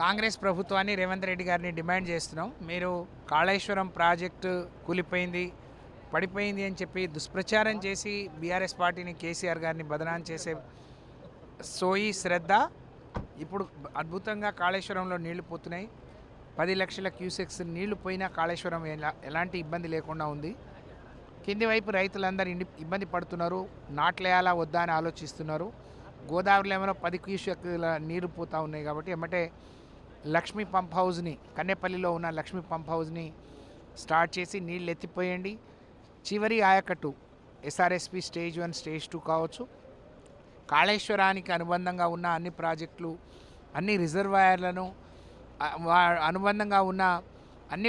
కాంగ్రెస్ ప్రభుత్వాన్ని రేవంత్ రెడ్డి గారిని డిమాండ్ చేస్తున్నాం. మీరు కాళేశ్వరం ప్రాజెక్టు కూలిపోయింది పడిపోయింది అని చెప్పి దుష్ప్రచారం చేసి బీఆర్ఎస్ పార్టీని కేసీఆర్ గారిని బదనాం చేసే సోయి శ్రద్ధ ఇప్పుడు అద్భుతంగా కాళేశ్వరంలో నీళ్ళు పోతున్నాయి. పది లక్షల క్యూసెక్స్ నీళ్ళు పోయినా కాళేశ్వరం ఎలా ఎలాంటి ఇబ్బంది లేకుండా ఉంది. కింది వైపు రైతులందరూ ఇండి ఇబ్బంది పడుతున్నారు. నాట్లేయాలా వద్దా అని ఆలోచిస్తున్నారు. గోదావరిలో ఏమైనా పది క్యూసెక్ల నీరు పోతూ ఉన్నాయి కాబట్టి ఏమంటే లక్ష్మీ పంప్ హౌస్ని కన్నెపల్లిలో ఉన్న లక్ష్మీ పంప్ హౌస్ని స్టార్ట్ చేసి నీళ్ళు ఎత్తిపోయండి. చివరి ఆయకట్టు SRSP stage one stage two కావచ్చు. కాళేశ్వరానికి అనుబంధంగా ఉన్న అన్ని ప్రాజెక్టులు అన్ని రిజర్వాయర్లను వా- అనుబంధంగా ఉన్న